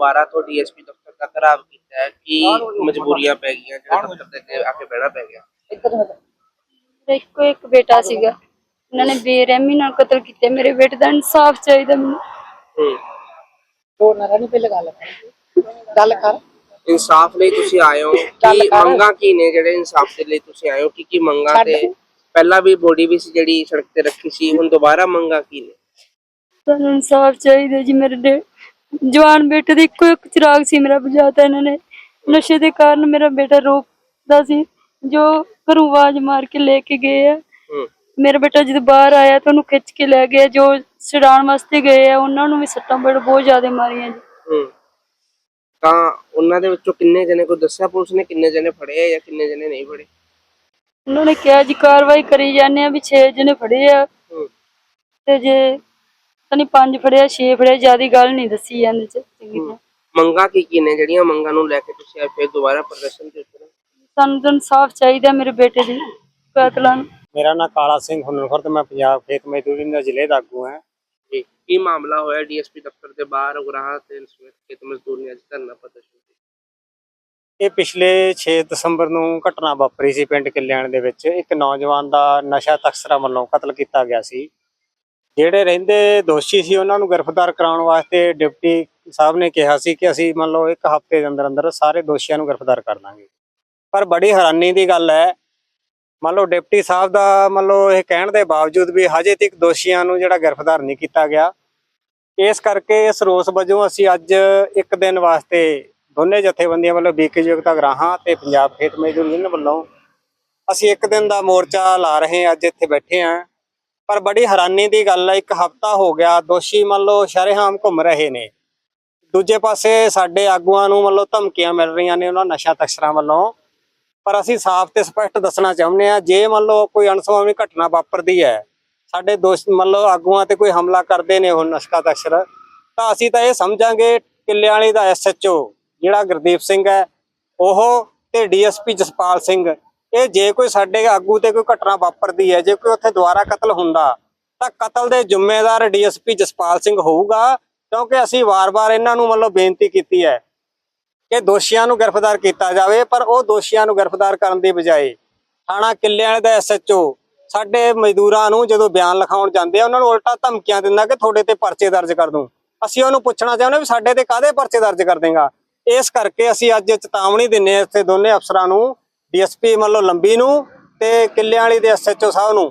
ਦੁਬਾਰਾ ਤੋਂ ਡੀਐਸਪੀ ਦਫ਼ਤਰ ਦਾ ਘਰਾਵ ਕੀਤਾ ਹੈ ਕੀ ਮਜਬੂਰੀਆਂ ਪੈ ਗਈਆਂ ਜਿਹੜਾ ਦਫ਼ਤਰ ਦੇ ਅੱਗੇ ਆ ਕੇ ਬਹਿਣਾ ਪੈ ਗਿਆ। ਇੱਕੋ ਇੱਕ ਬੇਟਾ ਸੀਗਾ। ਉਹਨਾਂ ਨੇ ਬੇਰਹਿਮੀ ਨਾਲ ਕਤਲ ਕੀਤਾ। ਮੇਰੇ ਬੇਟੇ ਦਾ ਇਨਸਾਫ ਚਾਹੀਦਾ ਮੈਨੂੰ। ਹੂੰ। ਹੋਰ ਨਾ ਨਹੀਂ ਪਹਿਲੇ ਗੱਲ ਕਰ। ਗੱਲ ਕਰ। ਇਨਸਾਫ ਲਈ ਤੁਸੀਂ ਆਏ ਹੋ। ਕੀ ਮੰਗਾਂ ਕੀ ਨੇ ਜਿਹੜੇ ਇਨਸਾਫ ਦੇ ਲਈ ਤੁਸੀਂ ਆਏ ਹੋ? ਕੀ ਕੀ ਮੰਗਾਂ ਤੇ ਪਹਿਲਾਂ ਵੀ ਬੋਡੀ ਵੀ ਸੀ ਜਿਹੜੀ ਸੜਕ ਤੇ ਰੱਖੀ ਸੀ। ਹੁਣ ਦੁਬਾਰਾ ਮੰਗਾਂ ਕੀ ਨੇ? ਸਾਨੂੰ ਇਨਸਾਫ ਚਾਹੀਦਾ ਜੀ ਮੇਰੇ ਦੇ ਜਵਾਨ ਬੇਟੇ ਦੇ ਇੱਕੋ ਇੱਕ ਚਿਰਾਗ ਸੀ ਮੇਰਾ ਬੁਝਾਤਾ ਇਹਨਾਂ ਨੇ। ਨਸ਼ੇ ਦੇ ਕਾਰਨ ਮੇਰਾ ਬੇਟਾ ਰੋਕਦਾ ਸੀ ਜੋ ਘਰੋਂ ਆਵਾਜ਼ ਮਾਰ ਕੇ ਲੈ ਕੇ ਗਏ ਆ। ਮੇਰਾ ਬੇਟਾ ਜਦੋਂ ਬਾਹਰ ਆਇਆ ਤਾਂ ਉਹਨੂੰ ਖਿੱਚ ਕੇ ਲੈ ਗਏ ਜੋ ਛਡਾਉਣ ਵਾਸਤੇ ਗਏ ਆ ਉਹਨਾਂ ਨੂੰ ਵੀ ਸੱਟਾਂ ਬੜ ਬਹੁਤ ਜ਼ਿਆਦਾ ਮਾਰੀਆਂ ਜੀ। ਤਾਂ ਉਹਨਾਂ ਦੇ ਵਿੱਚੋਂ ਕਿੰਨੇ ਜਣੇ ਕੋਈ ਦੱਸਿਆ ਪੁਲਿਸ ਨੇ ਕਿੰਨੇ ਜਣੇ ਫੜੇ ਆ ਜਾਂ ਕਿੰਨੇ ਜਣੇ ਨਹੀਂ ਫੜੇ? ਉਹਨਾਂ ਨੇ ਕਿਹਾ ਜੀ ਕਾਰਵਾਈ ਕਰੀ ਜਾਂਦੇ ਆ ਵੀ 6 ਜਣੇ ਫੜੇ ਆ। ਤੇ ਜੇ ਪਤਾ ਨਹੀਂ ਪੰਜ ਫੜਿਆ 6 ਫੜਿਆ ਜਿਆਦੀ ਗੱਲ ਨਹੀਂ ਦੱਸੀ ਜਾਂਦੀ ਚ ਚੰਗੀ ਤਰ੍ਹਾਂ। ਮੰਗਾਂ ਕੀ ਕੀ ਨੇ ਜਿਹੜੀਆਂ ਮੰਗਾਂ ਨੂੰ ਲੈ ਕੇ ਤੁਸੀਂ ਅੱਜ ਫਿਰ ਦੁਬਾਰਾ ਪ੍ਰਦਰਸ਼ਨ ਤੇ ਉਤਰੇ ਸਾਨੂੰ ਤਾਂ ਇਨਸਾਫ ਚਾਹੀਦਾ ਮੇਰੇ ਬੇਟੇ ਦੀ ਕਾਤਲਾਂ ਨੂੰ। ਮੇਰਾ ਨਾਮ ਕਾਲਾ ਸਿੰਘ ਹੁਨਰਖੁਰਦ ਮੈਂ ਪੰਜਾਬ ਖੇਤ ਮਜ਼ਦੂਰੀ ਦਾ ਜ਼ਿਲ੍ਹੇ ਦਾ ਆਗੂ ਹਾਂ। ਜੀ ਕੀ ਮਾਮਲਾ ਹੋਇਆ ਡੀਐਸਪੀ ਦਫ਼ਤਰ ਦੇ ਬਾਹਰ ਉਗਰਾਹਾਂ ਤੇ ਸਮੇਤ ਖੇਤ ਮਜ਼ਦੂਰ ਨੇ ਅੱਜ ਧਰਨਾ ਪ੍ਰਦਰਸ਼ਨ ਕੀਤਾ? ਇਹ ਪਿਛਲੇ 6 ਦਸੰਬਰ ਨੂੰ ਘਟਨਾ ਵਾਪਰੀ ਸੀ ਪਿੰਡ ਕਿੱਲਿਆਣ ਦੇ ਵਿੱਚ। ਇੱਕ ਨੌਜਵਾਨ ਦਾ ਨਸ਼ਾ ਤਸਕਰਾਂ ਵੱਲੋਂ ਕਤਲ ਕੀਤਾ ਗਿਆ ਸੀ। ਜਿਹੜੇ ਰਹਿੰਦੇ ਦੋਸ਼ੀ ਸੀ ਉਹਨਾਂ ਨੂੰ ਗ੍ਰਿਫਤਾਰ ਕਰਾਉਣ ਵਾਸਤੇ ਡਿਪਟੀ ਸਾਹਿਬ ਨੇ ਕਿਹਾ ਸੀ ਕਿ ਅਸੀਂ ਮੰਨ ਲਓ ਇੱਕ ਹਫ਼ਤੇ ਦੇ ਅੰਦਰ ਅੰਦਰ ਸਾਰੇ ਦੋਸ਼ੀਆਂ ਨੂੰ ਗ੍ਰਿਫਤਾਰ ਕਰ ਦਾਂਗੇ। ਪਰ ਬੜੀ ਹੈਰਾਨੀ ਦੀ ਗੱਲ ਹੈ। ਮੰਨ ਲਓ ਡਿਪਟੀ ਸਾਹਿਬ ਦਾ ਮੰਨ ਲਓ ਇਹ ਕਹਿਣ ਦੇ ਬਾਵਜੂਦ ਵੀ ਹਜੇ ਤੱਕ ਦੋਸ਼ੀਆਂ ਨੂੰ ਜਿਹੜਾ ਗ੍ਰਿਫਤਾਰ ਨਹੀਂ ਕੀਤਾ ਗਿਆ। ਇਸ ਕਰਕੇ ਇਸ ਰੋਸ ਵਜੋਂ ਅਸੀਂ ਅੱਜ ਇੱਕ ਦਿਨ ਵਾਸਤੇ ਦੋਨੇ ਜਥੇਬੰਦੀਆਂ ਵੱਲੋਂ ਬੀਕੇ ਯੁਕਤਾ ਗਰਾਹਾਂ ਤੇ ਪੰਜਾਬ ਖੇਤ ਮਜ਼ਦੂਰ ਯੂਨੀਅਨ ਵੱਲੋਂ ਅਸੀਂ ਇੱਕ ਦਿਨ ਦਾ ਮੋਰਚਾ ਲਾ ਰਹੇ ਹਾਂ, ਅੱਜ ਇੱਥੇ ਬੈਠੇ ਹਾਂ। ਪਰ ਬੜੀ ਹੈਰਾਨੀ ਦੀ ਗੱਲ ਹੈ, ਇੱਕ ਹਫਤਾ ਹੋ ਗਿਆ, ਦੋਸ਼ੀ ਮੰਨ ਲਓ ਸ਼ਰੇਆਮ ਘੁੰਮ ਰਹੇ ਨੇ। ਦੂਜੇ ਪਾਸੇ ਸਾਡੇ ਆਗੂਆਂ ਨੂੰ ਮੰਨ ਲਓ ਧਮਕੀਆਂ ਮਿਲ ਰਹੀਆਂ ਨੇ ਉਹਨਾਂ ਨਸ਼ਾ ਤਸਕਰਾਂ ਵੱਲੋਂ। ਪਰ ਅਸੀਂ ਸਾਫ਼ ਤੇ ਸਪਸ਼ਟ ਦੱਸਣਾ ਚਾਹੁੰਦੇ ਹਾਂ, ਜੇ ਮੰਨ ਲਓ ਕੋਈ ਅਣਸੁਖਾਵੀ ਘਟਨਾ ਵਾਪਰਦੀ ਹੈ, ਸਾਡੇ ਦੋਸ਼ ਮੰਨ ਲਓ ਆਗੂਆਂ ਤੇ ਕੋਈ ਹਮਲਾ ਕਰਦੇ ਨੇ ਉਹ ਨਸ਼ਾ ਤਸਕਰ, ਤਾਂ ਅਸੀਂ ਤਾਂ ਇਹ ਸਮਝਾਂਗੇ ਕਿੱਲਿਆਂ ਵਾਲੀ ਦਾ ਐਸਐਚਓ ਜਿਹੜਾ ਗੁਰਦੀਪ ਸਿੰਘ ਹੈ, ਉਹ ਤੇ ਡੀਐਸਪੀ ਜਸਪਾਲ ਸਿੰਘ। ਇਹ ਜੇ ਕੋਈ ਸਾਡੇ ਆਗੂ ਤੇ ਕੋਈ ਘਟਨਾ ਵਾਪਰਦੀ ਹੈ, ਜੇ ਕੋਈ ਉੱਥੇ ਦੁਬਾਰਾ ਕਤਲ ਹੁੰਦਾ, ਤਾਂ ਕਤਲ ਦੇ ਜ਼ਿੰਮੇਦਾਰ ਡੀਐਸਪੀ ਜਸਪਾਲ ਸਿੰਘ ਹੋਊਗਾ, ਕਿਉਂਕਿ ਅਸੀਂ ਵਾਰ-ਵਾਰ ਇਹਨਾਂ ਨੂੰ ਮਤਲਬ ਬੇਨਤੀ ਕੀਤੀ ਹੈ ਕਿ ਦੋਸ਼ੀਆਂ ਨੂੰ ਗ੍ਰਿਫਤਾਰ ਕੀਤਾ ਜਾਵੇ, ਪਰ ਉਹ ਦੋਸ਼ੀਆਂ ਨੂੰ ਗ੍ਰਿਫਤਾਰ ਕਰਨ ਦੀ ਬਜਾਏ ਥਾਣਾ ਕਿੱਲੇ ਵਾਲੇ ਦਾ ਐਸਐਚਓ ਸਾਡੇ ਮਜ਼ਦੂਰਾਂ ਨੂੰ ਜਦੋਂ ਬਿਆਨ ਲਿਖਾਉਣ ਜਾਂਦੇ ਆ, ਉਹਨਾਂ ਨੂੰ ਉਲਟਾ ਧਮਕੀਆਂ ਦਿੰਦਾ ਕਿ ਤੁਹਾਡੇ ਤੇ ਪਰਚੇ ਦਰਜ ਕਰ ਦੂੰ। ਅਸੀਂ ਉਹਨੂੰ ਪੁੱਛਣਾ ਚਾਹੁੰਦੇ ਵੀ ਸਾਡੇ ਤੇ ਕਾਹਦੇ ਪਰਚੇ ਦਰਜ ਕਰ ਦੇਗਾ। ਇਸ ਕਰਕੇ ਅਸੀਂ ਅੱਜ ਚੇਤਾਵਨੀ ਦਿੰਨੇ ਆ ਇੱਥੇ ਦੋਨੇ ਅਫਸਰਾਂ ਨੂੰ ਡੀਐਸਪੀ ਮੱਲੋ ਲੰਬੀ ਨੂੰ ਤੇ ਕਿੱਲਿਆਂ ਵਾਲੀ ਦੇ ਐਸਐਚਓ ਸਾਹਿਬ ਨੂੰ।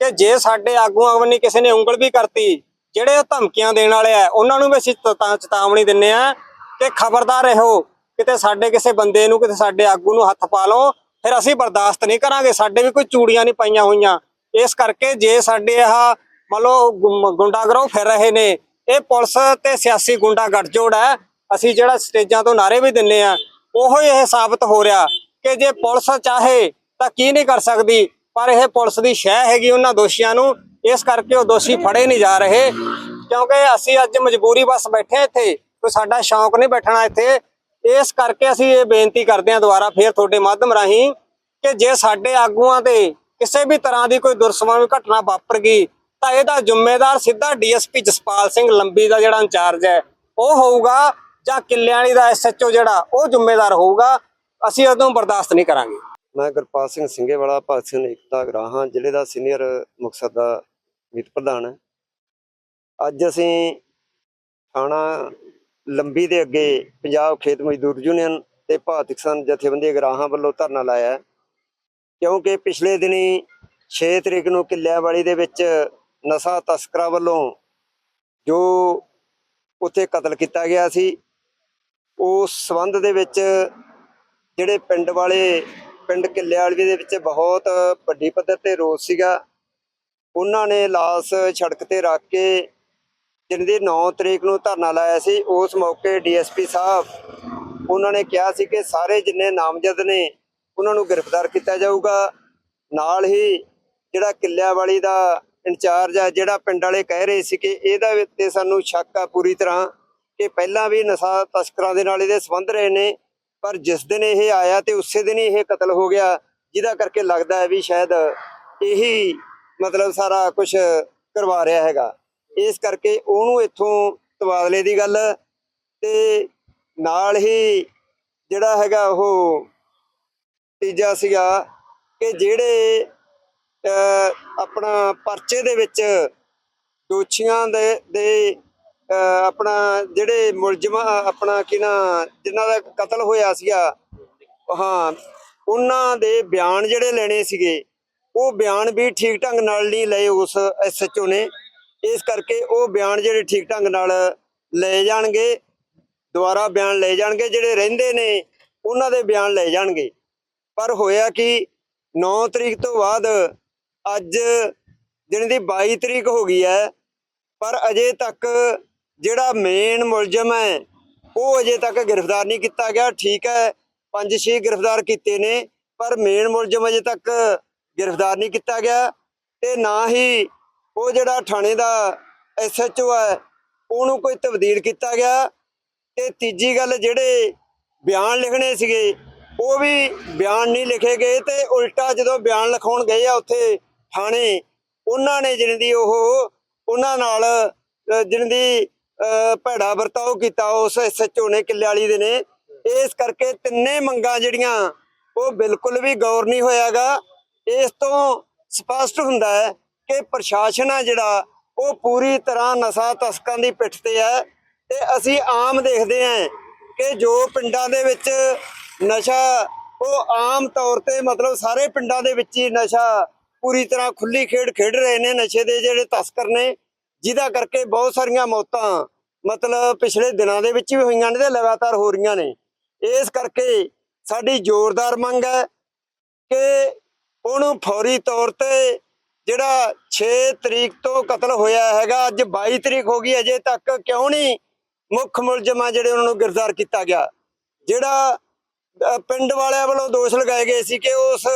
ਕਿ ਜੇ ਸਾਡੇ ਆਗੂਆਂ ਵੱਲੋਂ ਕਿਸੇ ਨੇ ਉਂਗਲ ਵੀ ਕਰਤੀ, ਜਿਹੜੇ ਧਮਕੀਆਂ ਦੇਣ ਵਾਲੇ ਆ, ਉਹਨਾਂ ਨੂੰ ਵੀ ਅਸੀਂ ਚੇਤਾਵਨੀ ਦਿੰਨੇ ਆ ਕਿ ਖਬਰਦਾਰ ਰਹੋ, ਕਿਤੇ ਸਾਡੇ ਕਿਸੇ ਬੰਦੇ ਨੂੰ, ਕਿਤੇ ਸਾਡੇ ਆਗੂ ਨੂੰ ਹੱਥ ਪਾ ਲਓ, ਫਿਰ ਅਸੀਂ ਬਰਦਾਸ਼ਤ ਨਹੀਂ ਕਰਾਂਗੇ, ਸਾਡੇ ਵੀ ਕੋਈ ਚੂੜੀਆਂ ਨਹੀਂ ਪਾਈਆਂ ਹੋਈਆਂ। ਇਸ ਕਰਕੇ ਜੇ ਸਾਡੇ ਆਹ ਮੰਨ ਲਓ ਗੁੰਮ- ਗੁੰਡਾਗਰੋਹ ਫਿਰ ਰਹੇ ਨੇ, ਇਹ ਪੁਲਿਸ ਤੇ ਸਿਆਸੀ ਗੁੰਡਾ ਗੱਠਜੋੜ ਹੈ। ਅਸੀਂ ਜਿਹੜਾ ਸਟੇਜਾਂ ਤੋਂ ਨਾਰੇ ਵੀ ਦਿੰਨੇ ਆ, ਉਹੋ ਇਹ ਸਾਬਤ ਹੋ ਰਿਹਾ। ਕਿ ਜੇ ਪੁਲਿਸ ਚਾਹੇ ਤਾਂ ਕੀ ਨਹੀਂ ਕਰ ਸਕਦੀ, ਪਰ ਇਹ ਪੁਲਿਸ ਦੀ ਸ਼ਹਿ ਹੈਗੀ ਉਹਨਾਂ ਦੋਸ਼ੀਆਂ ਨੂੰ, ਇਸ ਕਰਕੇ ਉਹ ਦੋਸ਼ੀ ਫੜੇ ਨਹੀਂ ਜਾ ਰਹੇ, ਕਿਉਂਕਿ ਅਸੀਂ ਅੱਜ ਮਜਬੂਰੀ ਬਸ ਬੈਠੇ ਇੱਥੇ, ਕੋਈ ਸਾਡਾ ਸ਼ੌਂਕ ਨਹੀਂ ਬੈਠਣਾ ਇੱਥੇ, ਇਸ ਕਰਕੇ ਅਸੀਂ ਇਹ ਬੇਨਤੀ ਕਰਦੇ ਹਾਂ ਦੁਬਾਰਾ ਫੇਰ ਤੁਹਾਡੇ ਮਾਧਿਅਮ ਰਾਹੀਂ ਕਿ ਜੇ ਸਾਡੇ ਆਗੂਆਂ ਤੇ ਕਿਸੇ ਵੀ ਤਰ੍ਹਾਂ ਦੀ ਕੋਈ ਦੁਰਸਵਾਮੀ ਘਟਨਾ ਵਾਪਰ ਗਈ, ਤਾਂ ਇਹਦਾ ਜ਼ਿੰਮੇਦਾਰ ਸਿੱਧਾ ਡੀਐਸਪੀ ਜਸਪਾਲ ਸਿੰਘ ਲੰਬੀ ਦਾ ਜਿਹੜਾ ਇੰਚਾਰਜ ਹੈ, ਉਹ ਹੋਊਗਾ ਜਾਂ ਕਿੱਲਿਆਂ ਕਿੱਲਿਆਣੀ ਦਾ ਐਸਐਚਓ ਜਿਹੜਾ, ਉਹ ਜ਼ਿੰਮੇਦਾਰ ਹੋਊਗਾ ਅਸੀਂ ਉਦੋਂ ਬਰਦਾਸ਼ਤ ਨਹੀਂ ਕਰਾਂਗੇ। ਮੈਂ ਗੁਰਪਾਲ ਸਿੰਘ ਸਿੰਘੇਵਾਲਾ ਭਾਰਤ ਸਿੰਘ ਏਕਤਾ ਗਰਾਹਾਂ, ਜ਼ਿਲ੍ਹੇ ਦਾ ਸੀਨੀਅਰ ਮੁਕਤਸਰ ਦਾ ਮੀਤ ਪ੍ਰਧਾਨ ਹੈ। ਅੱਜ ਅਸੀਂ ਥਾਣਾ ਲੰਬੀ ਦੇ ਅੱਗੇ ਪੰਜਾਬ ਖੇਤ ਮਜ਼ਦੂਰ ਯੂਨੀਅਨ ਤੇ ਭਾਰਤ ਕਿਸਾਨ ਜਥੇਬੰਦੀ ਗਰਾਹਾਂ ਵੱਲੋਂ ਧਰਨਾ ਲਾਇਆ ਹੈ। ਕਿਉਂਕਿ ਪਿਛਲੇ ਦਿਨੀ 6 ਤਰੀਕ ਨੂੰ ਕਿੱਲਿਆਵਾਲੀ ਦੇ ਵਿੱਚ ਨਸ਼ਾ ਤਸਕਰਾਂ ਵੱਲੋਂ ਜੋ ਉੱਥੇ ਕਤਲ ਕੀਤਾ ਗਿਆ ਸੀ, ਉਸ ਸਬੰਧ ਦੇ ਵਿੱਚ ਜਿਹੜੇ ਪਿੰਡ ਵਾਲੇ, ਪਿੰਡ ਕਿੱਲਿਆਲਵੀ ਦੇ ਵਿੱਚ ਬਹੁਤ ਵੱਡੀ ਪੱਧਰ ਤੇ ਰੋਸ ਸੀਗਾ। ਉਹਨਾਂ ਨੇ ਲਾਸ਼ ਸੜਕ ਤੇ ਰੱਖ ਕੇ ਜਿਹਦੇ 9 ਤਰੀਕ ਨੂੰ ਧਰਨਾ ਲਾਇਆ ਸੀ, ਉਸ ਮੌਕੇ ਡੀਐਸਪੀ ਸਾਹਿਬ ਉਹਨਾਂ ਨੇ ਕਿਹਾ ਸੀ ਕਿ ਸਾਰੇ ਜਿੰਨੇ ਨਾਮਜ਼ਦ ਨੇ, ਉਹਨਾਂ ਨੂੰ ਗ੍ਰਿਫਤਾਰ ਕੀਤਾ ਜਾਊਗਾ। ਨਾਲ ਹੀ ਜਿਹੜਾ ਕਿੱਲਿਆਵਾਲੀ ਦਾ ਇੰਚਾਰਜ ਆ, ਜਿਹੜਾ ਪਿੰਡ ਵਾਲੇ ਕਹਿ ਰਹੇ ਸੀ ਕਿ ਇਹਦਾ ਤੇ ਸਾਨੂੰ ਸ਼ੱਕ ਆ ਪੂਰੀ ਤਰ੍ਹਾਂ ਕਿ ਪਹਿਲਾਂ ਵੀ ਨਸ਼ਾ ਤਸਕਰਾਂ ਦੇ ਨਾਲ ਇਹਦੇ ਸੰਬੰਧ ਰਹੇ ਨੇ। ਪਰ ਜਿਸ ਦਿਨ ਇਹ ਆਇਆ ਤੇ ਉਸੇ ਦਿਨ ਹੀ ਇਹ ਕਤਲ ਹੋ ਗਿਆ, ਜਿਹਦਾ ਕਰਕੇ ਲੱਗਦਾ ਹੈ ਵੀ ਸ਼ਾਇਦ ਇਹੀ ਮਤਲਬ ਸਾਰਾ ਕੁਝ ਕਰਵਾ ਰਿਹਾ ਹੈਗਾ। ਇਸ ਕਰਕੇ ਉਹਨੂੰ ਇੱਥੋਂ ਤਬਾਦਲੇ ਦੀ ਗੱਲ ਤੇ ਨਾਲ ਹੀ ਜਿਹੜਾ ਹੈਗਾ ਉਹ ਤੀਜਾ ਸੀਗਾ ਕਿ ਜਿਹੜੇ ਆਪਣਾ ਪਰਚੇ ਦੇ ਵਿੱਚ ਦੋਸ਼ੀਆਂ ਦੇ ਆਪਣਾ ਜਿਹੜੇ ਮੁਲਜ਼ਮ ਆਪਣਾ ਕੀ ਨਾ, ਜਿਨ੍ਹਾਂ ਦਾ ਕਤਲ ਹੋਇਆ ਸੀਗਾ, ਹਾਂ, ਉਹਨਾਂ ਦੇ ਬਿਆਨ ਜਿਹੜੇ ਲੈਣੇ ਸੀਗੇ, ਉਹ ਬਿਆਨ ਵੀ ਠੀਕ ਢੰਗ ਨਾਲ ਨਹੀਂ ਲਏ ਉਸ ਐਸਐਚਓ ਨੇ। ਇਸ ਕਰਕੇ ਉਹ ਬਿਆਨ ਜਿਹੜੇ ਠੀਕ ਢੰਗ ਨਾਲ ਲਏ ਜਾਣਗੇ, ਦੁਬਾਰਾ ਬਿਆਨ ਲਏ ਜਾਣਗੇ, ਜਿਹੜੇ ਰਹਿੰਦੇ ਨੇ, ਉਹਨਾਂ ਦੇ ਬਿਆਨ ਲਏ ਜਾਣਗੇ। ਪਰ ਹੋਇਆ ਕਿ 9 ਤਰੀਕ ਤੋਂ ਬਾਅਦ ਅੱਜ ਦਿਨ ਦੀ 22 ਤਰੀਕ ਹੋ ਗਈ ਹੈ, ਪਰ ਅਜੇ ਤੱਕ ਜਿਹੜਾ ਮੇਨ ਮੁਲਜ਼ਮ ਹੈ, ਉਹ ਅਜੇ ਤੱਕ ਗ੍ਰਿਫਤਾਰ ਨਹੀਂ ਕੀਤਾ ਗਿਆ। ਠੀਕ ਹੈ, ਪੰਜ ਛੇ ਗ੍ਰਿਫਤਾਰ ਕੀਤੇ ਨੇ, ਪਰ ਮੇਨ ਮੁਲਜ਼ਮ ਅਜੇ ਤੱਕ ਗ੍ਰਿਫਤਾਰ ਨਹੀਂ ਕੀਤਾ ਗਿਆ ਤੇ ਨਾ ਹੀ ਉਹ ਜਿਹੜਾ ਥਾਣੇ ਦਾ ਐਸਐਚਓ ਹੈ, ਉਹਨੂੰ ਕੋਈ ਤਬਦੀਲ ਕੀਤਾ ਗਿਆ। ਤੇ ਤੀਜੀ ਗੱਲ, ਜਿਹੜੇ ਬਿਆਨ ਲਿਖਣੇ ਸੀਗੇ, ਉਹ ਵੀ ਬਿਆਨ ਨਹੀਂ ਲਿਖੇ ਗਏ ਤੇ ਉਲਟਾ ਜਦੋਂ ਬਿਆਨ ਲਿਖਾਉਣ ਗਏ ਆ ਉੱਥੇ ਥਾਣੇ, ਉਹਨਾਂ ਨੇ ਜਿਹਨਾਂ ਦੀ ਉਹ, ਉਹਨਾਂ ਨਾਲ ਜਿਹਨਾਂ ਦੀ ਭੈੜਾ ਵਰਤਾਓ ਕੀਤਾ ਉਸ ਐਸਐਚਓ ਨੇ ਕਿੱਲੇ ਵਾਲੀ ਦੇ ਨੇ। ਇਸ ਕਰਕੇ ਤਿੰਨੇ ਮੰਗਾਂ ਜਿਹੜੀਆਂ, ਉਹ ਬਿਲਕੁਲ ਵੀ ਗੌਰ ਨਹੀਂ ਹੋਇਆਗਾ। ਇਸ ਤੋਂ ਸਪਸ਼ਟ ਹੁੰਦਾ ਹੈ ਕਿ ਪ੍ਰਸ਼ਾਸਨ ਆ ਜਿਹੜਾ, ਉਹ ਪੂਰੀ ਤਰ੍ਹਾਂ ਨਸ਼ਾ ਤਸਕਰਾਂ ਦੀ ਪਿੱਠ ਤੇ ਹੈ। ਤੇ ਅਸੀਂ ਆਮ ਦੇਖਦੇ ਹਾਂ ਕਿ ਜੋ ਪਿੰਡਾਂ ਦੇ ਵਿੱਚ ਨਸ਼ਾ, ਉਹ ਆਮ ਤੌਰ ਤੇ ਮਤਲਬ ਸਾਰੇ ਪਿੰਡਾਂ ਦੇ ਵਿੱਚ ਹੀ ਨਸ਼ਾ ਪੂਰੀ ਤਰ੍ਹਾਂ ਖੁੱਲੀ ਖੇਡ ਖੇਡ ਰਹੇ ਨੇ, ਨਸ਼ੇ ਦੇ ਜਿਹੜੇ ਤਸਕਰ ਨੇ। ਜਿਹਦਾ ਕਰਕੇ ਬਹੁਤ ਸਾਰੀਆਂ ਮੌਤਾਂ ਮਤਲਬ ਪਿਛਲੇ ਦਿਨਾਂ ਦੇ ਵਿੱਚ ਵੀ ਹੋਈਆਂ ਨੇ ਤੇ ਲਗਾਤਾਰ ਹੋ ਰਹੀਆਂ ਨੇ। ਇਸ ਕਰਕੇ ਸਾਡੀ ਜ਼ੋਰਦਾਰ ਮੰਗ ਹੈ ਕਿ ਉਹਨੂੰ ਫੌਰੀ ਤੌਰ ਤੇ ਜਿਹੜਾ 6 ਤਰੀਕ ਤੋਂ ਕਤਲ ਹੋਇਆ ਹੈਗਾ, ਅੱਜ 22 ਤਰੀਕ ਹੋ ਗਈ, ਅਜੇ ਤੱਕ ਕਿਉਂ ਨਹੀਂ ਮੁੱਖ ਮੁਲਜ਼ਮਾਂ ਜਿਹੜੇ ਉਹਨਾਂ ਨੂੰ ਗ੍ਰਿਫਤਾਰ ਕੀਤਾ ਗਿਆ? ਜਿਹੜਾ ਪਿੰਡ ਵਾਲਿਆਂ ਵੱਲੋਂ ਦੋਸ਼ ਲਗਾਏ ਗਏ ਸੀ ਕਿ ਉਸ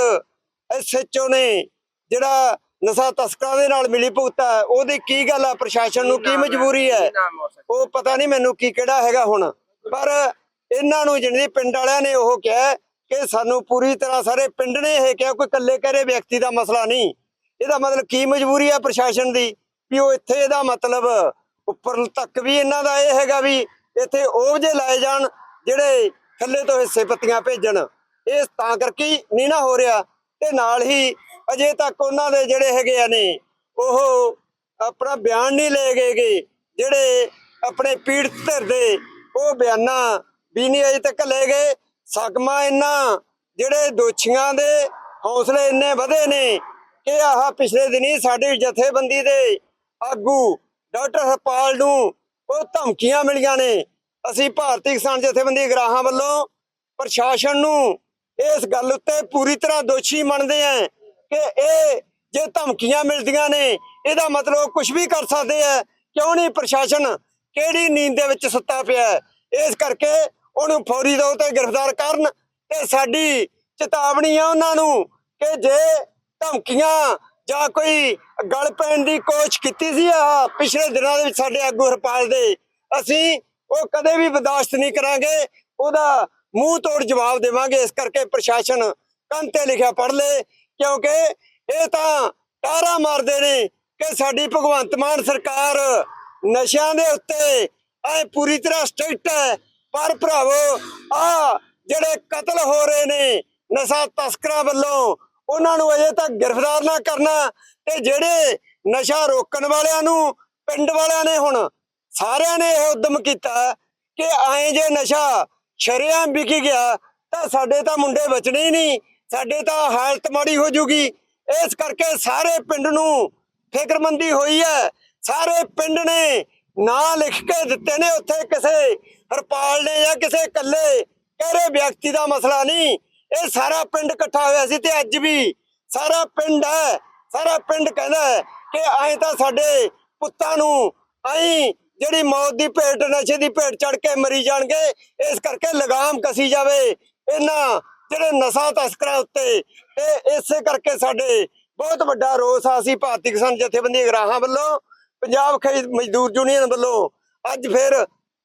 ਐਸਐਚਓ ਨੇ ਜਿਹੜਾ ਨਸ਼ਾ ਤਸਕਰਾਂ ਦੇ ਨਾਲ ਮਿਲੀ ਭੁਗਤਾ ਉਹਦੀ ਕੀ ਗੱਲ ਆ ਪ੍ਰਸ਼ਾਸਨ ਨੂੰ ਕੀ ਮਜਬੂਰੀ ਹੈ? ਉਹ ਪਤਾ ਨਹੀਂ ਮੈਨੂੰ ਕੀ ਕਿਹੜਾ ਹੈਗਾ ਹੁਣ। ਪਰ ਇਹਨਾਂ ਨੂੰ ਜਿਹੜੀ ਪਿੰਡ ਵਾਲਿਆਂ ਨੇ ਉਹ ਕਿਹਾ ਕਿ ਸਾਨੂੰ ਪੂਰੀ ਤਰ੍ਹਾਂ ਸਾਰੇ ਪਿੰਡ ਨੇ ਇਹ ਕਿਹਾ ਕੋਈ ਇਕੱਲੇ ਕਰੇ ਵਿਅਕਤੀ ਦਾ ਮਸਲਾ ਨਹੀਂ। ਇਹਦਾ ਮਤਲਬ ਕੀ ਮਜਬੂਰੀ ਹੈ ਪ੍ਰਸ਼ਾਸਨ ਦੀ? ਵੀ ਉਹ ਇੱਥੇ ਇਹਦਾ ਮਤਲਬ ਉੱਪਰ ਤੱਕ ਵੀ ਇਹਨਾਂ ਦਾ ਇਹ ਹੈਗਾ ਵੀ ਇੱਥੇ ਉਹ ਜੇ ਲਾਏ ਜਾਣ ਜਿਹੜੇ ਥੱਲੇ ਤੋਂ ਹਿੱਸੇ ਪੱਤੀਆਂ ਭੇਜਣ। ਇਹ ਤਾਂ ਕਰਕੇ ਨਹੀਂ ਨਾ ਹੋ ਰਿਹਾ। ਤੇ ਨਾਲ ਹੀ ਅਜੇ ਤੱਕ ਉਹਨਾਂ ਦੇ ਜਿਹੜੇ ਹੈਗੇ ਆ ਨੇ, ਉਹ ਆਪਣਾ ਬਿਆਨ ਨਹੀਂ ਲਏ ਗਏ ਗੇ। ਜਿਹੜੇ ਆਪਣੇ ਪੀੜਤ ਧਿਰ ਦੇ ਉਹ ਬਿਆਨਾਂ ਵੀ ਨਹੀਂ ਅਜੇ ਤੱਕ ਲਏ ਗਏ। ਸਕਮਾ ਇੰਨਾ ਜਿਹੜੇ ਦੋਸ਼ੀਆਂ ਦੇ ਹੌਸਲੇ ਇੰਨੇ ਵਧੇ ਨੇ ਕਿ ਆਹ ਪਿਛਲੇ ਦਿਨੀ ਸਾਡੀ ਜਥੇਬੰਦੀ ਦੇ ਆਗੂ ਡਾਕਟਰ ਹਰਪਾਲ ਨੂੰ ਉਹ ਧਮਕੀਆਂ ਮਿਲੀਆਂ ਨੇ। ਅਸੀਂ ਭਾਰਤੀ ਕਿਸਾਨ ਜਥੇਬੰਦੀ ਗਰਾਹਾਂ ਵੱਲੋਂ ਪ੍ਰਸ਼ਾਸਨ ਨੂੰ ਇਸ ਗੱਲ ਉੱਤੇ ਪੂਰੀ ਤਰ੍ਹਾਂ ਦੋਸ਼ੀ ਮੰਨਦੇ ਆ ਕਿ ਇਹ ਜੇ ਧਮਕੀਆਂ ਮਿਲਦੀਆਂ ਨੇ, ਇਹਦਾ ਮਤਲਬ ਕੁਝ ਵੀ ਕਰ ਸਕਦੇ ਆ। ਕਿਉਂ ਨਹੀਂ ਪ੍ਰਸ਼ਾਸਨ ਕਿਹੜੀ ਨੀਂਦ ਦੇ ਵਿੱਚ ਸੁੱਤਾ ਪਿਆ ਇਸ ਕਰਕੇ ਉਹਨੂੰ ਫੌਰੀ ਤੌਰ ਤੇ ਗ੍ਰਿਫਤਾਰ ਕਰਨ ਤੇ ਸਾਡੀ ਚੇਤਾਵਨੀ ਆ ਉਹਨਾਂ ਨੂੰ ਕਿ ਜੇ ਧਮਕੀਆਂ ਜਾਂ ਕੋਈ ਗਲ ਪੈਣ ਦੀ ਕੋਸ਼ਿਸ਼ ਕੀਤੀ ਸੀ ਆ ਪਿਛਲੇ ਦਿਨਾਂ ਦੇ ਵਿੱਚ ਸਾਡੇ ਆਗੂ ਹਰਪਾਲ ਦੇ, ਅਸੀਂ ਉਹ ਕਦੇ ਵੀ ਬਰਦਾਸ਼ਤ ਨਹੀਂ ਕਰਾਂਗੇ। ਉਹਦਾ ਮੂੰਹ ਤੋੜ ਜਵਾਬ ਦੇਵਾਂਗੇ। ਇਸ ਕਰਕੇ ਪ੍ਰਸ਼ਾਸਨ ਕੰਨ ਤੇ ਲਿਖਿਆ ਪੜ ਲੇ। ਕਿਉਂਕਿ ਇਹ ਤਾਂ ਟਾਰਾ ਮਾਰਦੇ ਨੇ ਕਿ ਸਾਡੀ ਭਗਵੰਤ ਮਾਨ ਸਰਕਾਰ ਨਸ਼ਿਆਂ ਦੇ ਉੱਤੇ ਐ ਪੂਰੀ ਤਰ੍ਹਾਂ ਸਟ੍ਰਿਕਟ ਹੈ। ਪਰ ਭਰਾਵੋ, ਆ ਜਿਹੜੇ ਕਤਲ ਹੋ ਰਹੇ ਨੇ ਨਸ਼ਾ ਤਸਕਰਾਂ ਵੱਲੋਂ, ਉਹਨਾਂ ਨੂੰ ਅਜੇ ਤੱਕ ਗ੍ਰਿਫਤਾਰ ਨਾ ਕਰਨਾ ਤੇ ਜਿਹੜੇ ਨਸ਼ਾ ਰੋਕਣ ਵਾਲਿਆਂ ਨੂੰ, ਪਿੰਡ ਵਾਲਿਆਂ ਨੇ ਹੁਣ ਸਾਰਿਆਂ ਨੇ ਇਹ ਉਦਮ ਕੀਤਾ ਕਿ ਐਂ ਜੇ ਨਸ਼ਾ ਸ਼ਰੇਆਮ ਵਿਕੀ ਗਿਆ, ਤਾਂ ਸਾਡੇ ਤਾਂ ਮੁੰਡੇ ਬਚਣੇ ਹੀ ਨਹੀਂ। ਸਾਡੇ ਤਾਂ ਹਾਲਤ ਮਾੜੀ ਹੋ ਜੂਗੀ। ਇਸ ਕਰਕੇ ਸਾਰੇ ਪਿੰਡ ਨੂੰ ਫਿਕਰਮੰਦੀ ਹੋਈ ਹੈ। ਸਾਰੇ ਪਿੰਡ ਨੇ ਨਾਂ ਲਿਖ ਕੇ ਦਿੱਤੇ ਨੇ ਉੱਥੇ ਕਿਸੇ ਹਰਪਾਲ ਨੇ ਜਾਂ ਕਿਸੇ ਇਕੱਲੇ ਕਿਹੜੇ ਵਿਅਕਤੀ ਦਾ ਮਸਲਾ ਨਹੀਂ। ਇਹ ਸਾਰਾ ਪਿੰਡ ਇਕੱਠਾ ਹੋਇਆ ਸੀ ਤੇ ਅੱਜ ਵੀ ਸਾਰਾ ਪਿੰਡ ਹੈ। ਸਾਰਾ ਪਿੰਡ ਕਹਿੰਦਾ ਹੈ ਕਿ ਐਂ ਤਾਂ ਸਾਡੇ ਪੁੱਤਾਂ ਨੂੰ ਐਂ ਜਿਹੜੀ ਮੌਤ ਦੀ ਭੇਟ, ਨਸ਼ੇ ਦੀ ਭੇਟ ਚੜ ਕੇ ਮਰੀ ਜਾਣਗੇ। ਇਸ ਕਰਕੇ ਲਗਾਮ ਕਸੀ ਜਾਵੇ। ਇਹਨਾਂ ਜਿਹੜੇ ਨਸ਼ਾ ਤਸਕਰਾਂ ਉੱਤੇ ਤੇ ਇਸੇ ਕਰਕੇ ਸਾਡੇ ਬਹੁਤ ਵੱਡਾ ਰੋਸ ਆ ਅਸੀਂ ਭਾਰਤੀ ਕਿਸਾਨ ਜਥੇਬੰਦੀ ਗਰਾਹਾਂ ਵੱਲੋਂ ਪੰਜਾਬ ਖੇਤ ਮਜ਼ਦੂਰ ਯੂਨੀਅਨ ਵੱਲੋਂ ਅੱਜ ਫਿਰ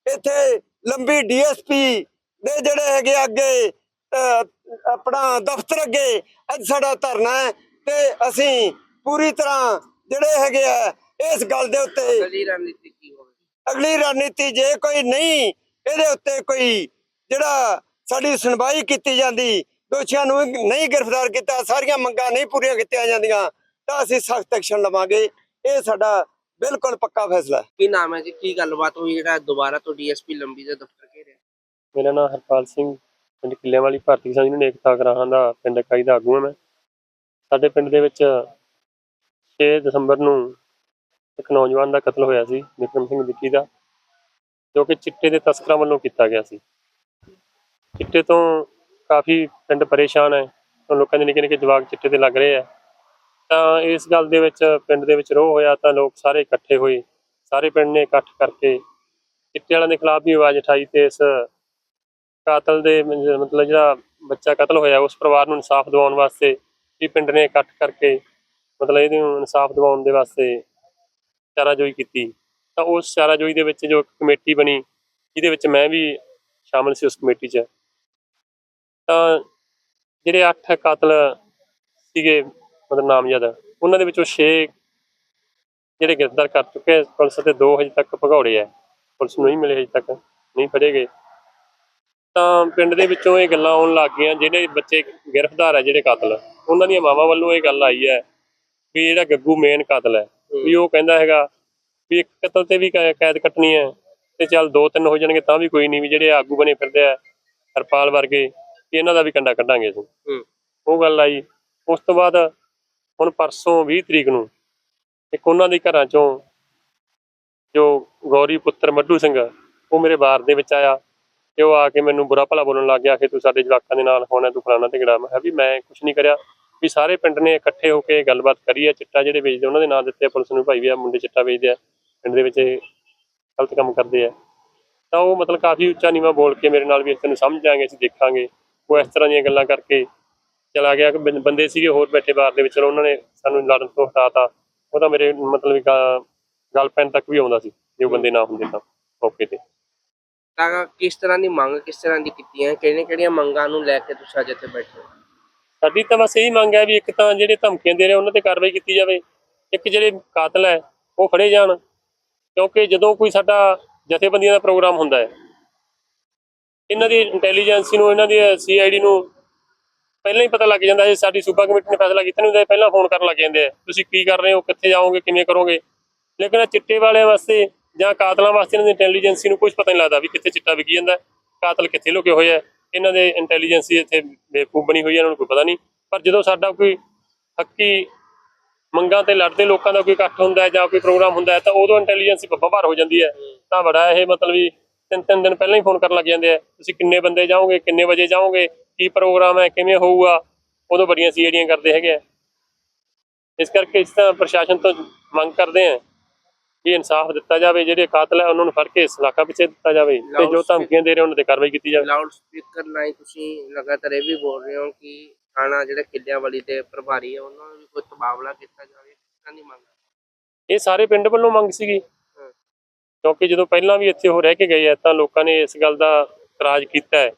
ਇੱਥੇ ਲੰਬੀ ਡੀਐਸਪੀ ਦੇ ਜਿਹੜੇ ਹੈਗੇ ਅੱਗੇ ਆਪਣਾ ਦਫ਼ਤਰ ਅੱਗੇ ਅੱਜ ਸਾਡਾ ਧਰਨਾ ਹੈ ਤੇ ਅਸੀਂ ਪੂਰੀ ਤਰ੍ਹਾਂ ਜਿਹੜੇ ਹੈਗੇ ਆ ਇਸ ਗੱਲ ਦੇ ਉੱਤੇ ਅਗਲੀ ਰਣਨੀਤੀ ਕੀ ਹੋਵੇ? ਅਗਲੀ ਰਣਨੀਤੀ ਜੇ ਕੋਈ ਨਹੀਂ ਇਹਦੇ ਉੱਤੇ ਕੋਈ ਜਿਹੜਾ ਸਾਡੀ ਸੁਣਵਾਈ ਕੀਤੀ ਜਾਂਦੀ। ਦੋਸ਼ੀਆਂ ਨੂੰ ਨਹੀਂ ਗ੍ਰਿਫਤਾਰ ਕੀਤਾ ਸਾਰੀਆਂ ਮੰਗਾਂ ਨਹੀਂ ਪੂਰੀਆਂ ਕੀਤੀਆਂ ਜਾਂਦੀਆਂ ਤਾਂ ਅਸੀਂ ਸਖਤ ਐਕਸ਼ਨ ਲਵਾਂਗੇ। ਇਹ ਸਾਡਾ ਬਿਲਕੁਲ ਪੱਕਾ ਫੈਸਲਾ ਹੈ। ਕੀ ਨਾਮ ਹੈ ਜੀ? ਕੀ ਗੱਲਬਾਤ ਹੋਈ ਜਿਹੜਾ ਦੁਬਾਰਾ ਤੋਂ ਡੀਐਸਪੀ ਲੰਬੀ ਦੇ ਦਫ਼ਤਰ ਘੇਰਿਆ? ਮੇਰਾ ਨਾਮ ਹਰਪਾਲ ਸਿੰਘ ਪਿੰਡ ਕਿੱਲਿਆਂ ਵਾਲੀ ਭਾਰਤੀ ਕਿਸਾਨ ਯੂਨੀਅਨ ਏਕਤਾ ਗਰਾਹਾਂ ਦਾ ਪਿੰਡ ਇਕਾਈ ਦਾ ਆਗੂ ਹਾਂ ਮੈਂ। ਸਾਡੇ ਪਿੰਡ ਦੇ ਵਿੱਚ 6 ਦਸੰਬਰ ਨੂੰ ਇੱਕ ਨੌਜਵਾਨ ਦਾ ਕਤਲ ਹੋਇਆ ਸੀ ਵਿਕਰਮ ਸਿੰਘ ਵਿੱਕੀ ਦਾ ਜੋ ਕਿ ਚਿੱਟੇ ਦੇ ਤਸਕਰਾਂ ਵੱਲੋਂ ਕੀਤਾ ਗਿਆ ਸੀ। ਚਿੱਟੇ ਤੋਂ ਕਾਫੀ ਪਿੰਡ ਪਰੇਸ਼ਾਨ ਹੈ ਲੋਕਾਂ ਦੇ ਨਿੱਕੇ ਨਿੱਕੇ ਜਵਾਕ ਚਿੱਟੇ ਤੇ ਲੱਗ ਰਹੇ ਆ। ਤਾਂ ਇਸ ਗੱਲ ਦੇ ਵਿੱਚ ਪਿੰਡ ਦੇ ਵਿੱਚ ਰੋਹ ਹੋਇਆ ਤਾਂ ਲੋਕ ਸਾਰੇ ਇਕੱਠੇ ਹੋਏ। ਸਾਰੇ ਪਿੰਡ ਨੇ ਇਕੱਠ ਕਰਕੇ ਚਿੱਟੇ ਵਾਲਿਆਂ ਦੇ ਖਿਲਾਫ ਵੀ ਆਵਾਜ਼ ਉਠਾਈ ਤੇ ਇਸ ਕਾਤਲ ਦੇ ਮਤਲਬ ਜਿਹੜਾ ਬੱਚਾ ਕਤਲ ਹੋਇਆ, ਉਸ ਪਰਿਵਾਰ ਨੂੰ ਇਨਸਾਫ ਦਿਵਾਉਣ ਵਾਸਤੇ ਵੀ ਪਿੰਡ ਨੇ ਇਕੱਠ ਕਰਕੇ ਮਤਲਬ ਇਹਨੂੰ ਇਨਸਾਫ ਦਿਵਾਉਣ ਦੇ ਵਾਸਤੇ ਚਾਰਾਜੋਈ ਕੀਤੀ। ਤਾਂ ਉਸ ਚਾਰਾਜੋਈ ਦੇ ਵਿੱਚ ਜੋ ਇੱਕ ਕਮੇਟੀ ਬਣੀ, ਜਿਹਦੇ ਵਿੱਚ ਮੈਂ ਵੀ ਸ਼ਾਮਲ ਸੀ ਉਸ ਕਮੇਟੀ 'ਚ। ਤਾਂ ਜਿਹੜੇ 8 ਕਾਤਲ ਸੀਗੇ ਮਤਲਬ ਨਾਮਜ਼ਦ ਉਹਨਾਂ ਦੇ ਵਿੱਚੋਂ 6 ਜਿਹੜੇ ਗ੍ਰਿਫਤਾਰ ਕਰ ਚੁੱਕੇ ਪੁਲਿਸ ਤੇ 2 ਹਜੇ ਤੱਕ ਭਗੌੜੇ ਆ। ਪੁਲਿਸ ਨੂੰ ਨਹੀਂ ਮਿਲੇ ਹਜੇ ਤੱਕ ਨਹੀਂ ਫੜੇ ਗਏ। ਤਾਂ ਪਿੰਡ ਦੇ ਵਿੱਚੋਂ ਇਹ ਗੱਲਾਂ ਆਉਣ ਲੱਗ ਗਈਆਂ ਜਿਹੜੇ ਬੱਚੇ ਗ੍ਰਿਫਤਾਰ ਹੈ ਜਿਹੜੇ ਕਾਤਲ ਉਹਨਾਂ ਦੀਆਂ ਮਾਵਾਂ ਵੱਲੋਂ ਇਹ ਗੱਲ ਆਈ ਹੈ ਵੀ ਜਿਹੜਾ ਗੱਗੂ ਮੇਨ ਕਾਤਲ ਹੈ ਵੀ ਉਹ ਕਹਿੰਦਾ ਹੈਗਾ ਵੀ ਇੱਕ ਕਤਲ ਤੇ ਵੀ ਕੈਦ ਕੱਟਣੀ ਹੈ ਤੇ ਚੱਲ ਦੋ ਤਿੰਨ ਹੋ ਜਾਣਗੇ ਤਾਂ ਵੀ ਕੋਈ ਨਹੀਂ ਵੀ ਜਿਹੜੇ ਆਗੂ ਬਣੇ ਫਿਰਦੇ ਆ ਹਰਪਾਲ ਵਰਗੇ ਵੀ ਇਹਨਾਂ ਦਾ ਵੀ ਕੰਡਾ ਕੱਢਾਂਗੇ ਅਸੀਂ। ਹੂੰ। ਉਹ ਗੱਲ ਆਈ। ਉਸ ਤੋਂ ਬਾਅਦ ਹੁਣ ਪਰਸੋਂ 20 ਤਰੀਕ ਨੂੰ ਇੱਕ ਉਹਨਾਂ ਦੇ ਘਰਾਂ ਚੋਂ ਜੋ ਗੌਰੀ ਪੁੱਤਰ ਮੱਡੂ ਸਿੰਘ ਉਹ ਮੇਰੇ ਬਾਰ ਦੇ ਵਿੱਚ ਆਇਆ ਤੇ ਉਹ ਆ ਕੇ ਮੈਨੂੰ ਬੁਰਾ ਭਲਾ ਬੋਲਣ ਲੱਗ ਗਿਆ ਕਿ ਤੂੰ ਸਾਡੇ ਜਵਾਕਾਂ ਦੇ ਨਾਲ ਹੋਣਾ ਤੂੰ ਫਲਾਣਾ ਤੇ ਗੜਾ ਮੈਂ ਵੀ ਮੈਂ ਕੁਝ ਨਹੀਂ ਕਰਿਆ। ਵੀ ਸਾਰੇ ਪਿੰਡ ਨੇ ਇਕੱਠੇ ਹੋ ਕੇ ਗੱਲਬਾਤ ਕਰੀ ਹੈ ਚਿੱਟਾ ਜਿਹੜੇ ਵੇਚਦੇ ਉਹਨਾਂ ਦੇ ਨਾਂ ਦਿੱਤੇ ਪੁਲਿਸ ਨੂੰ ਭਾਈ ਵੀ ਆ ਮੁੰਡੇ ਚਿੱਟਾ ਵੇਚਦੇ ਆ ਪਿੰਡ ਦੇ ਵਿੱਚ ਗਲਤ ਕੰਮ ਕਰਦੇ ਆ। ਤਾਂ ਉਹ ਮਤਲਬ ਕਾਫੀ ਉੱਚਾ ਨੀਵਾਂ ਬੋਲ ਕੇ ਮੇਰੇ ਨਾਲ ਵੀ ਅਸੀਂ ਤੈਨੂੰ ਸਮਝ ਜਾਾਂਗੇ ਅਸੀਂ ਦੇਖਾਂਗੇ। ਉਹ ਇਸ ਤਰ੍ਹਾਂ ਦੀਆਂ ਗੱਲਾਂ ਕਰਕੇ ਚਲਾ ਗਿਆ ਕਿ ਬੰਦੇ ਸੀਗੇ ਹੋਰ ਬੈਠੇ ਬਾਰ ਦੇ ਵਿੱਚ ਚਲੋ ਉਹਨਾਂ ਨੇ ਸਾਨੂੰ ਲੜਨ ਤੋਂ ਹਟਾਤਾ। ਉਹ ਤਾਂ ਮੇਰੇ ਮਤਲਬ ਗੱਲ ਪੈਣ ਤੱਕ ਵੀ ਆਉਂਦਾ ਸੀ ਜੇ ਉਹ ਬੰਦੇ ਨਾ ਹੁੰਦੇ ਤਾਂ ਮੌਕੇ ਤੇ। ਤਾਂ ਕਿਸ ਤਰ੍ਹਾਂ ਦੀ ਮੰਗ ਕਿਸ ਤਰ੍ਹਾਂ ਦੀ ਕੀਤੀ ਹੈ? ਕਿਹੜੀਆਂ ਕਿਹੜੀਆਂ ਮੰਗਾਂ ਨੂੰ ਲੈ ਕੇ ਤੁਸੀਂ ਅੱਜ ਇੱਥੇ ਬੈਠੇ ਹੋ? ਸਾਡੀ ਤਾਂ ਬਸ ਇਹੀ ਮੰਗ ਹੈ ਵੀ ਇੱਕ ਤਾਂ ਜਿਹੜੇ ਧਮਕੀਆਂ ਦੇ ਰਹੇ ਉਹਨਾਂ ਤੇ ਕਾਰਵਾਈ ਕੀਤੀ ਜਾਵੇ। ਇੱਕ ਜਿਹੜੇ ਕਾਤਲ ਹੈ ਉਹ ਫੜੇ ਜਾਣ। ਕਿਉਂਕਿ ਜਦੋਂ ਕੋਈ ਸਾਡਾ ਜਥੇਬੰਦੀਆਂ ਦਾ ਪ੍ਰੋਗਰਾਮ ਹੁੰਦਾ ਹੈ ਇਹਨਾਂ ਦੀ ਇੰਟੈਲੀਜੈਂਸੀ ਨੂੰ, ਇਹਨਾਂ ਦੀ ਸੀਆਈਡੀ ਨੂੰ ਪਹਿਲਾਂ ਹੀ ਪਤਾ ਲੱਗ ਜਾਂਦਾ ਹੈ ਸਾਡੀ ਸੂਬਾ ਕਮੇਟੀ ਨੇ ਫੈਸਲਾ ਕੀਤਾ ਨਹੀਂ ਹੁੰਦਾ ਪਹਿਲਾਂ ਫੋਨ ਕਰਨ ਲੱਗ ਜਾਂਦੇ ਆ, ਤੁਸੀਂ ਕੀ ਕਰ ਰਹੇ ਹੋ, ਕਿੱਥੇ ਜਾਓਗੇ, ਕਿਵੇਂ ਕਰੋਗੇ? ਲੇਕਿਨ ਇਹ ਚਿੱਟੇ ਵਾਲਿਆਂ ਵਾਸਤੇ ਜਾਂ ਕਾਤਲਾਂ ਵਾਸਤੇ ਇਹਨਾਂ ਦੀ ਇੰਟੈਲੀਜੈਂਸੀ ਨੂੰ ਕੁਝ ਪਤਾ ਨਹੀਂ ਲੱਗਦਾ ਵੀ ਕਿੱਥੇ ਚਿੱਟਾ ਵਿਕੀ ਜਾਂਦਾ, ਕਾਤਲ ਕਿੱਥੇ ਲੁਕੇ ਹੋਏ ਆ, ਇਹਨਾਂ ਦੇ ਇੰਟੈਲੀਜੈਂਸੀ ਇੱਥੇ ਬੇਵਕੂਫ ਬਣੀ ਹੋਈ ਹੈ ਇਹਨਾਂ ਨੂੰ ਕੋਈ ਪਤਾ ਨਹੀਂ ਪਰ ਜਦੋਂ ਸਾਡਾ ਕੋਈ ਹੱਕੀ ਮੰਗਾਂ ਤੇ ਲੜਦੇ ਲੋਕਾਂ ਦਾ ਕੋਈ ਇਕੱਠ ਹੁੰਦਾ ਹੈ ਜਾਂ ਕੋਈ ਪ੍ਰੋਗਰਾਮ ਹੁੰਦਾ ਹੈ, ਤਾਂ ਉਦੋਂ ਇੰਟੈਲੀਜੈਂਸੀ ਬੱਬਾ ਭਾਰ ਹੋ ਜਾਂਦੀ ਹੈ। ਤਾਂ ਬੜਾ ਇਹ ਮਤਲਬ ਵੀ ਤਿੰਨ ਤਿੰਨ ਦਿਨ ਪਹਿਲਾਂ ਹੀ ਫੋਨ ਕਰਨ ਲੱਗ ਜਾਂਦੇ ਆ। ਤੁਸੀਂ ਕਿੰਨੇ ਬੰਦੇ ਜਾਓਗੇ ਕਿੰਨੇ ਵਜੇ ਜਾਓਗੇ ਕੀ ਪ੍ਰੋਗਰਾਮ ਹੈ ਕਿਵੇਂ ਹੋਊਗਾ ਉਦੋਂ ਬੜੀਆਂ ਸੀੜੀਆਂ ਕਰਦੇ ਹੈਗੇ ਆ। ਇਸ ਕਰਕੇ ਇਸ ਤਰ੍ਹਾਂ ਪ੍ਰਸ਼ਾਸਨ ਤੋਂ ਮੰਗ ਕਰਦੇ ਆ ਕਿ ਇਨਸਾਫ ਦਿੱਤਾ ਜਾਵੇ ਜਿਹੜੇ ਕਾਤਲ ਹੈ ਉਹਨਾਂ ਨੂੰ ਫੜ ਕੇ ਸਲਾਖਾਂ ਪਿੱਛੇ ਦਿੱਤਾ ਜਾਵੇ ਤੇ ਜੋ ਧਮਕੀਆਂ ਦੇ ਰਹੇ ਉਹਨਾਂ ਤੇ ਕਾਰਵਾਈ ਕੀਤੀ ਜਾਵੇ। ਲਾਊਡ ਸਪੀਕਰ ਨਾਲ ਤੁਸੀਂ ਲਗਾਤਾਰ ਇਹ ਵੀ ਬੋਲ ਰਹੇ ਹੋ ਕਿ ਥਾਣਾ ਜਿਹੜਾ ਕਿੱਲਿਆਂ ਵਾਲੀ ਦੇ ਪ੍ਰਭਾਰੀ ਹੈ ਉਹਨਾਂ ਨੂੰ ਵੀ ਕੋਈ ਤਬਾਦਲਾ ਕੀਤਾ ਜਾਵੇ ਕਿਸ ਦੀ ਮੰਗ ਇਹ ਸਾਰੇ ਪਿੰਡ ਵੱਲੋਂ ਮੰਗ ਸੀਗੀ। ਕਿਉਂਕਿ ਜਦੋਂ ਪਹਿਲਾਂ ਵੀ ਇੱਥੇ ਉਹ ਰਹਿ ਕੇ ਗਏ ਆ ਤਾਂ ਲੋਕਾਂ ਨੇ ਇਸ ਗੱਲ ਦਾ ਇਤਰਾਜ਼ ਕੀਤਾ ਹੈ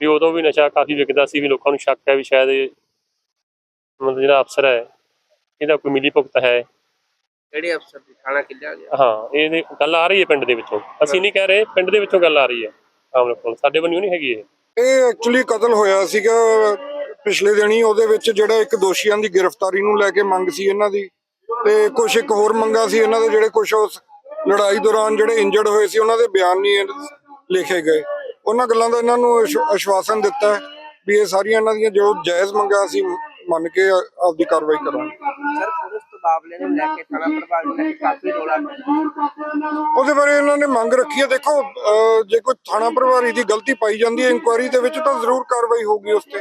ਵੀ ਉਦੋਂ ਵੀ ਨਸ਼ਾ ਕਾਫੀ ਵਿਕਦਾ ਸੀ ਵੀ ਲੋਕਾਂ ਨੂੰ ਸ਼ੱਕ ਹੈ ਵੀ ਸ਼ਾਇਦ ਇਹ ਮਤਲਬ ਜਿਹੜਾ ਅਫਸਰ ਹੈ ਇਹਦਾ ਕੋਈ ਮਿਲੀ ਭੁਗਤ ਹੈ। ਕਿਹੜੇ ਅਫਸਰ ਦੀ? ਥਾਣਾ ਕਿੱਲਿਆਂ ਗਿਆ ਹਾਂ ਇਹ ਗੱਲ ਆ ਰਹੀ ਹੈ ਪਿੰਡ ਦੇ ਵਿੱਚੋਂ। ਅਸੀਂ ਨਹੀਂ ਕਹਿ ਰਹੇ ਪਿੰਡ ਦੇ ਵਿੱਚੋਂ ਗੱਲ ਆ ਰਹੀ ਹੈ ਆਮ ਲੋਕਾਂ ਨੂੰ ਸਾਡੇ ਵੱਲੋਂ ਨਹੀਂ ਹੈਗੀ ਇਹ। ਇਹ ਐਕਚੁਅਲੀ ਕਤਲ ਹੋਇਆ ਸੀਗਾ ਪਿਛਲੇ ਦਿਨੀ ਉਹਦੇ ਵਿੱਚ ਜਿਹੜਾ ਇੱਕ ਦੋਸ਼ੀਆਂ ਦੀ ਗ੍ਰਿਫਤਾਰੀ ਨੂੰ ਲੈ ਕੇ ਮੰਗ ਸੀ ਇਹਨਾਂ ਦੀ ਤੇ ਕੁਝ ਇੱਕ ਹੋਰ ਮੰਗਾ ਸੀ ਇਹਨਾਂ ਦੇ ਜਿਹੜੇ ਕੁਝ ਉਸ ਲੜਾਈ ਦੌਰਾਨ ਜਿਹੜੇ ਇੰਜਰਡ ਹੋਏ ਸੀ ਉਹਨਾਂ ਦੇ ਬਿਆਨ ਨਹੀਂ ਲਿਖੇ ਗਏ। ਉਹਨਾਂ ਗੱਲਾਂ ਦਾ ਇਹਨਾਂ ਨੂੰ ਆਸ਼ਵਾਸਨ ਦਿੱਤਾ ਵੀ ਇਹ ਸਾਰੀਆਂ ਇਹਨਾਂ ਦੀਆਂ ਜੋ ਜਾਇਜ਼ ਮੰਗਾਂ ਸੀ ਮੰਨ ਕੇ ਆਪਦੀ ਕਾਰਵਾਈ ਕਰਾਂਗੇ। ਸਰ ਪੁਲਿਸ ਤਬਾਦਲੇ ਨੂੰ ਲੈ ਕੇ ਥਾਣਾ ਪ੍ਰਭਾਰੀ ਨੂੰ ਕਾਫੀ ਰੋਲਾ ਉਹਦੇ ਬਾਰੇ ਇਹਨਾਂ ਨੇ ਮੰਗ ਰੱਖੀ ਹੈ ਦੇਖੋ ਜੇ ਕੋਈ ਥਾਣਾ ਪ੍ਰਭਾਰੀ ਦੀ ਗਲਤੀ ਪਾਈ ਜਾਂਦੀ ਹੈ ਇਨਕੁਆਇਰੀ ਦੇ ਵਿੱਚ ਤਾਂ ਜ਼ਰੂਰ ਕਾਰਵਾਈ ਹੋਊਗੀ ਉਸ ਤੇ।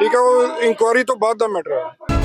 ਠੀਕ ਹੈ ਉਹ ਇਨਕੁਆਇਰੀ ਤੋਂ ਬਾਅਦ ਦਾ ਮੈਟਰ ਹੈ।